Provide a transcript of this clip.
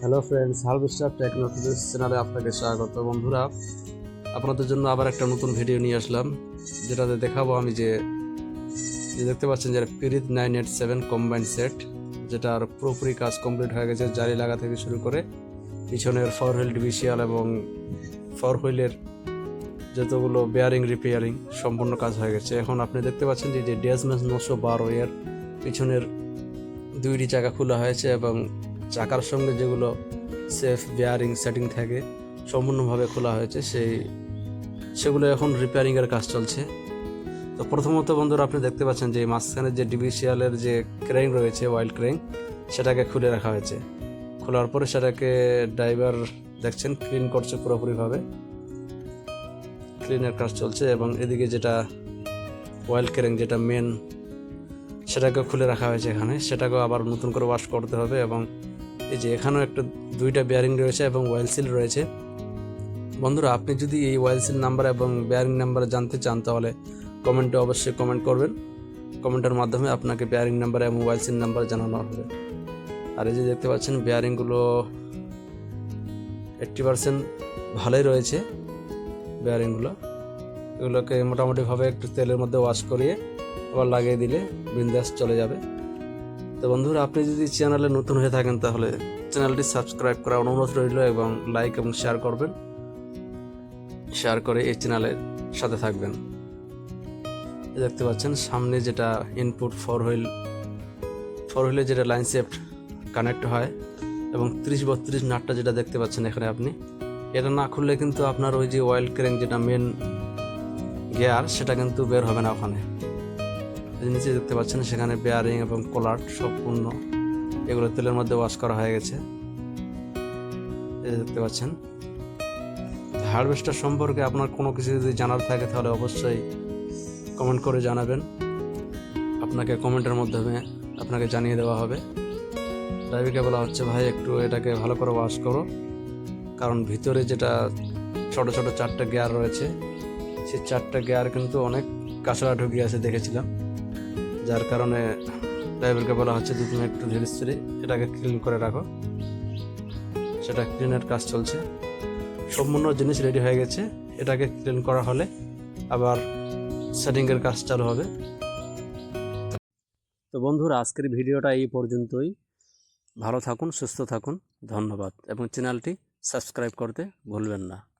Hello friends harvester technology চ্যানেলে আপনাকে স্বাগত। বন্ধুরা, আপনাদের জন্য আবার একটা নতুন ভিডিও নিয়ে আসলাম, যেটাতে দেখাবো আমি যে দেখতে পাচ্ছেন যে পিরিত nine eight seven combine set যেটার পুরোপুরি কাজ কমপ্লিট হয়ে গেছে জারি লাগা থেকে শুরু করে, পিছনের ফর হুইল ডিভিশিয়াল এবং ফর হুইলের যতগুলো বেয়ারিং রিপেয়ারিং সম্পূর্ণ কাজ হয়ে গেছে। এখন আপনি দেখতে পাচ্ছেন যে যে ডিএসএমএস নশো বারো এর পিছনের দুইটি চাকা খোলা হয়েছে এবং চাকার সঙ্গে যেগুলো সেফ বেয়ারিং সেটিং থাকে, সম্পূর্ণভাবে খোলা হয়েছে, সেই সেগুলো এখন রিপেয়ারিংয়ের কাজ চলছে। তো প্রথমত বন্ধুরা, আপনি দেখতে পাচ্ছেন যে মাঝখানে যে ডিভিসিয়ালের যে ক্রেং রয়েছে ওয়াইল্ড ক্রেং সেটাকে খুলে রাখা হয়েছে। খোলার পরে সেটাকে ড্রাইভার দেখছেন ক্লিন করছে পুরোপুরিভাবে। ক্লিনের কাজ চলছে এবং এদিকে যেটা ওয়াইল্ড ক্রেং যেটা মেন সেটাকে খুলে রাখা হয়েছে এখানে। সেটাকেও আবার নতুন করে ওয়াশ করতে হবে এবং এই যে এখানেও একটা দুইটা বেয়ারিং রয়েছে এবং ওয়েল সিল রয়েছে। বন্ধুরা, আপনি যদি এই ওয়েল সিল নাম্বার এবং বেয়ারিং নাম্বার জানতে চান, তাহলে কমেন্টে অবশ্যই কমেন্ট করবেন। কমেন্টের মাধ্যমে আপনাকে বেয়ারিং নাম্বার এবং ওয়েল সিল নাম্বার জানানো হবে। আর এই যে দেখতে পাচ্ছেন বেয়ারিংগুলো এইট্টি পার্সেন্ট ভালোই রয়েছে বেয়ারিংগুলো এগুলোকে মোটামুটিভাবে একটু তেলের মধ্যে ওয়াশ করিয়ে আবার লাগিয়ে দিলে বিন্দাস চলে যাবে। তো বন্ধুরা, আপনি যদি চ্যানেলে নতুন হয়ে থাকেন তাহলে চ্যানেলটি সাবস্ক্রাইব করার অনুরোধ রইল এবং লাইক এবং শেয়ার করবেন। শেয়ার করে এই চ্যানেলের সাথে থাকবেন। দেখতে পাচ্ছেন, সামনে যেটা ইনপুট ফোর হুইল ফোর হুইলে যেটা লাইন সেফট কানেক্ট হয় এবং ত্রিশ বত্রিশ নাটটা যেটা দেখতে পাচ্ছেন এখানে আপনি। এটা না খুললে কিন্তু আপনার ওই যে অয়েল ক্রেং যেটা মেন গিয়ার সেটা কিন্তু বের হবে না ওখানে। নিচে দেখতে পাচ্ছেন সেখানে বেয়ারিং এবং কোলার সম্পূর্ণ। এগুলো তেলের মধ্যে ওয়াশ করা হয়ে গেছে। দেখতে পাচ্ছেন। হারভেস্টার সম্পর্কে আপনার কোনো কিছু যদি জানার থাকে তাহলে অবশ্যই কমেন্ট করে জানাবেন। আপনাকে কমেন্টের মাধ্যমে আপনাকে জানিয়ে দেওয়া হবে। ড্রাইভারকে বলা হচ্ছে, ভাই, একটু এটাকে ভালো করে ওয়াশ করো। কারণ ভিতরে যেটা ছোট ছোট চারটা গিয়ার রয়েছে, সেই চারটা গিয়ার কিন্তু অনেক কাঁচড়া ঢুকিয়ে আছে, দেখেছিলাম। যার কারণে ড্রাইভারকে বলা হচ্ছে যে তুমি একটু ধীরে স্থিরে এটাকে ক্লিন করে রাখো। সেটা ক্লিনের কাজ চলছে। সম্পূর্ণ জিনিস রেডি হয়ে গেছে। এটাকে ক্লিন করা হলে আবার সেটিংয়ের কাজ চালু হবে। তো বন্ধুরা, আজকের ভিডিওটা এই পর্যন্তই। ভালো থাকুন, সুস্থ থাকুন। ধন্যবাদ। এবং চ্যানেলটি সাবস্ক্রাইব করতে ভুলবেন না।